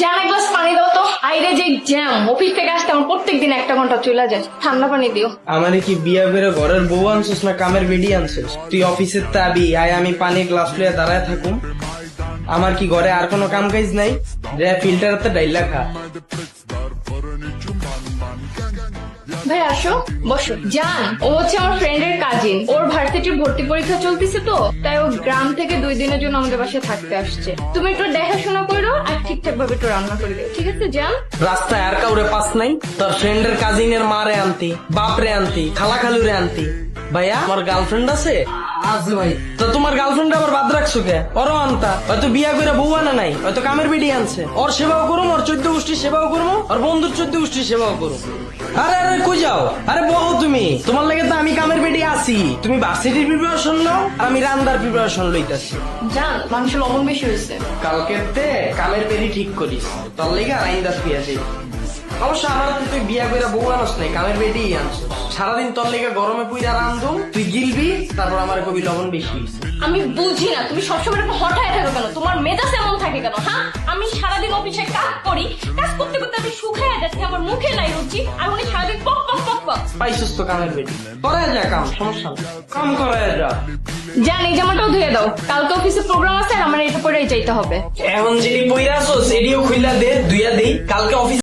জান এক গ্লাস পানি দাও তো। আইরে যে জ্যাম অফিস থেকে আসতে আমার প্রত্যেকদিন একটা ঘণ্টা চলে যায়। ঠান্ডা পানি দিও। আমারে কি বিয়া করে ঘরের বউ আনছিস না কামের বেডি আনছিস? তুই অফিসের তাবি আয় আমি পানির গ্লাস লইয়া দাঁড়ায় থাকুম। আমার কি ঘরে আর কোনো কাম কাজ নাই? রে ফিল্টার তো ডাইলা খা। ভাই আসো বসো। জান ও হচ্ছে আমার ফ্রেন্ডের কাজিন ওর ভার্সিটির ভর্তি পরীক্ষা চলতেছে তো তাই ও গ্রাম থেকে দুই দিনের জন্য আমাদের বাসায় থাকতে আসছে। তুমি একটু দেখাশোনা করো আর ঠিকঠাক ভাবে একটু রান্না করে দিও। ঠিক আছে জান। রাস্তায় আর কাউরে পাস নাই তোর ফ্রেন্ডের কাজিনের মারে আনতি বাপরে আনতি খালা খালুরে আনতি। ভাইয়া আমার গার্লফ্রেন্ড আছে? আছে ভাই। তো তোমার গার্লফ্রেন্ড আবার বাদ রাখছো কে? ওরও আনতা। হয়তো বিয়া করে বউ আনা নাই হয়তো কামের বেডি আনছে। ওর সেবাও করুম ওর চোদ্দ গোষ্ঠীর সেবাও করব ওর বন্ধুর চোদ্দ গোষ্ঠীর সেবাও করুম। আরে আরে কই যাও? আরে বহু তুমি। তোমার লাগে তো আমি বেডি আছি। তুমি ভার্সিটির প্রিপারেশন নাও আর আমি রান্দার প্রিপারেশন লইতাছি। জান মানুষের লবণ বেশি হয়েছে। কালকের তে কামের বেরি ঠিক করিস। তোর লেগে আইন দাস পিয়াছি অবশ্য আমার তুই বিয়া করে বউ আনস নাই কামের বেটি আনছ সারাদিন তোর লেগে গরমে পুইরা রান্ধু তুই গিলবি তারপর আমার কবি লবণ বেশি হইছে। আমি বুঝি না তুমি সবসময় এরকম হঠাৎ থাকো কেন? তোমার মেজাজ এমন থাকে কেন? হ্যাঁ আমি সারাদিন অফিসে কাজ করি কাজ করতে করতে আমি শুকায় যাচ্ছি আমার মুখে নাই রুচি আর উনি পাইছিস তো কামের বেটি। করায় যা কাম সমস্যা কাম করায় যা। জানি জামাটাও ধুয়ে দাও। কালকে অফিসে প্রোগ্রাম আছে আর আমার এটা পরেই যাইতে হবে। এখন যিনি পইরা আসো এডিও খুইলা দে দুইয়া দেই। কালকে অফিস